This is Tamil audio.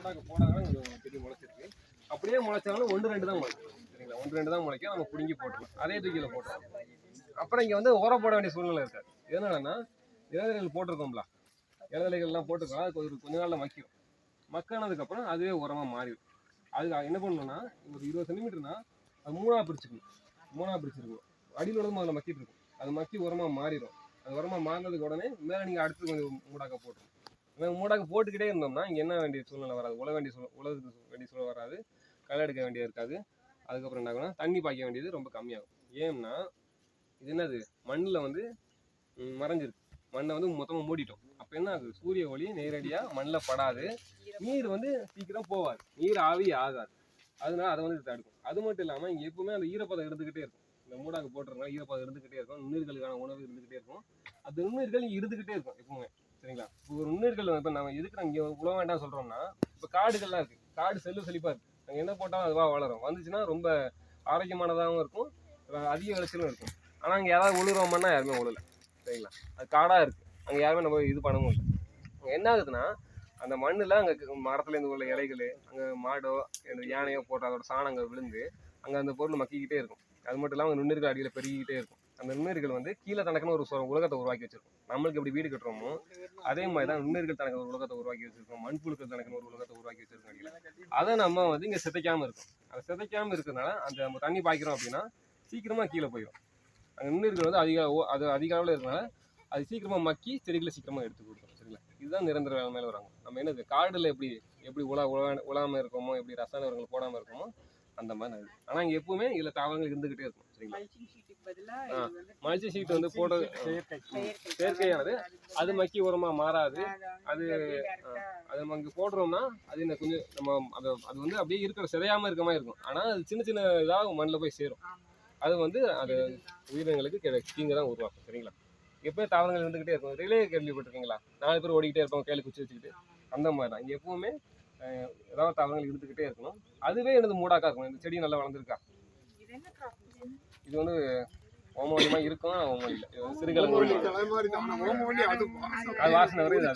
மூடாக்கு போடாதான் கொஞ்சம் செடி முளைச்சிருக்கு. அப்படியே முளைச்சாலும் ஒன்று ரெண்டு தான் முளைக்கும். சரிங்களா? ஒன்று ரெண்டு தான் முளைக்கும். நம்ம பிடுங்கி போட்டுருவோம் அதே தூக்கியில் போட்டுருவோம் அப்புறம் இங்கே வந்து உரம் போட வேண்டிய சூழ்நிலை இருக்காது எதனாலன்னா இலைதலைகள் போட்டிருக்கோம்ல. இலைதலைகள்லாம் போட்டிருக்கோம். அது கொஞ்சம் கொஞ்ச நாளில் மக்கிடும் மக்கானதுக்கப்புறம் அதுவே உரமாக மாறிடும். அது என்ன பண்ணணும்னா ஒரு இருபது சென்டிமீட்டர்னா அது மூணாக பிரிச்சுக்கணும். மூணாக பிரிச்சிருக்கணும் அடியில் உள்ளது அதில் மக்கிட்டு இருக்கும். அது மக்கி உரமாக மாறிடும். அது உரமாக மாறினதுக்கு உடனே மேலே நீங்கள் அடுத்து கொஞ்சம் மூடாக்க போட்டுரும் மூடாக்கு போட்டுக்கிட்டே இருந்தோம்னா இங்கே என்ன வேண்டிய சூழ்நிலை வராது. உழ வேண்டிய சூழ் உழவுக்கு வேண்டிய சூழ்நிலை வராது. களை எடுக்க வேண்டியது இருக்காது. அதுக்கப்புறம் என்ன ஆகும்னா தண்ணி பாய்க்க வேண்டியது ரொம்ப கம்மியாகும். ஏன்னா இது என்னது? மண்ணில் வந்து மறைஞ்சிருக்கு. மண்ணை வந்து மொத்தமாக மூடிட்டோம். அப்போ என்ன ஆகுது? சூரிய ஒளி நேரடியாக மண்ணில் படாது. நீர் வந்து சீக்கிரம் போகாது நீர் ஆவி ஆகாது. அதனால அதை வந்து தடுக்கும். அது மட்டும் இல்லாமல் இங்கே எப்பவுமே அந்த ஈரப்பதம் இருந்துக்கிட்டே இருக்கும். இந்த மூடாக்கு போட்டுறதுனால ஈரப்பதம் இருந்துக்கிட்டே இருக்கும். நுண்ணுயிர்களுக்கான உணவு இருந்துக்கிட்டே இருக்கும். அந்த நுண்ணுயிர்கள் இருந்துக்கிட்டே இருக்கும் எப்பவுமே. சரிங்களா? இப்போ ஒரு நுண்ணுயிர்கள் இப்போ நம்ம எதுக்கு நாங்கள் இங்கே உழ வேண்டாம் சொல்கிறோம்னா இப்போ காடுகள்லாம் இருக்குது காடு செல்லு செழிப்பாக இருக்குது நாங்கள் என்ன போட்டாலும் அதுவாக வளரும். வந்துச்சுன்னா ரொம்ப ஆரோக்கியமானதாகவும் இருக்கும். அதிக விளைச்சலும் இருக்கும். ஆனால் அங்கே யாராவது உழுறோம்னா யாருமே உழல. சரிங்களா? அது காடாக இருக்குது அங்கே யாருமே நம்ம இது பண்ணவும் இல்லை. அங்கே என்ன ஆகுதுன்னா அந்த மண்ணில் அங்கே மரத்துலேருந்து உள்ள இலைகள் அங்கே மாடோ இந்த யானையோ போட்டு அதோட சாணங்கள் விழுந்து அங்கே அந்த பொருள் மக்கிக்கிட்டே இருக்கும். அது மட்டும் இல்லாமல் நுண்ணுயிர்கள் அடியில் பெருகிக்கிட்டே இருக்கும். அந்த நுண்ணுயிர்கள் வந்து கீழே தனக்குன்னு ஒரு உலகத்தை உருவாக்கி வச்சிருக்கோம். நம்மளுக்கு எப்படி வீடு கட்டுறோமோ அதே மாதிரி தான் நுண்ணுயிர்கள் தனக்கு ஒரு உலகத்தை உருவாக்கி வச்சிருக்கோம். மண்புழுக்கள் தனக்குன்னு ஒரு உலகத்தை உருவாக்கி வச்சிருக்கோம் அதை நம்ம வந்து இங்கே சிதைக்காமல் இருக்கும் அதை சிதைக்காமல் இருக்கிறதுனால அந்த நம்ம தண்ணி பாய்க்கிறோம் அப்படின்னா சீக்கிரமாக கீழே போயிடும் அந்த நுண்ணுயிர்கள் வந்து அதிக அது அதிக அளவில் இருக்கிறதுனால அது சீக்கிரமாக மக்கி செடிகளை சீக்கிரமாக எடுத்து கொடுக்கும் சரிங்களா? இதுதான் நிரந்தர வேலை மேலே வராங்க. நம்ம என்னது காடில் எப்படி எப்படி உலா உலா உலாமல் இருக்கோமோ எப்படி ரசாயன உரங்கள் போடாமல் இருக்கோமோ அந்த மாதிரி ஆனால் இங்கே எப்பவுமே இதில் தாவரங்கள் இருந்துக்கிட்டே இருக்கும் சரிங்களா? மல்ச்சிங் ஷீட் வந்து போட செயற்கை செயற்கையானது. அது மக்கி உரமாக மாறாது. அது அது, நம்ம இங்கே போடுறோம்னா அது என்ன கொஞ்சம் நம்ம அது அது வந்து அப்படியே இருக்கிற சிதையாமல் இருக்க மாதிரி இருக்கும். ஆனால் அது சின்ன சின்ன இதாக மண்ணில் போய் சேரும். அது வந்து அது உயிரினங்களுக்கு தீங்கு தான் உருவாக்கும் சரிங்களா? எப்போயும் தாவரங்கள் இருந்துகிட்டே இருக்கும். ரிலே கேள்விப்பட்டிருக்கீங்களா? நாலு பேர் ஓடிக்கிட்டே இருப்பாங்க கையில் குச்சி வச்சுக்கிட்டு. அந்த மாதிரி தான். இங்கே எப்பவுமே ஏதாவது தாவரங்கள் இருந்துக்கிட்டே இருக்கணும். அதுவே எனது மூடாக்கா இருக்கும் இந்த செடி நல்லா வளர்ந்துருக்கா? இது வந்து ஓமவல்லியமாக இருக்கும் வந்து சிறுகிழங்கு அது வாசனை வரையும்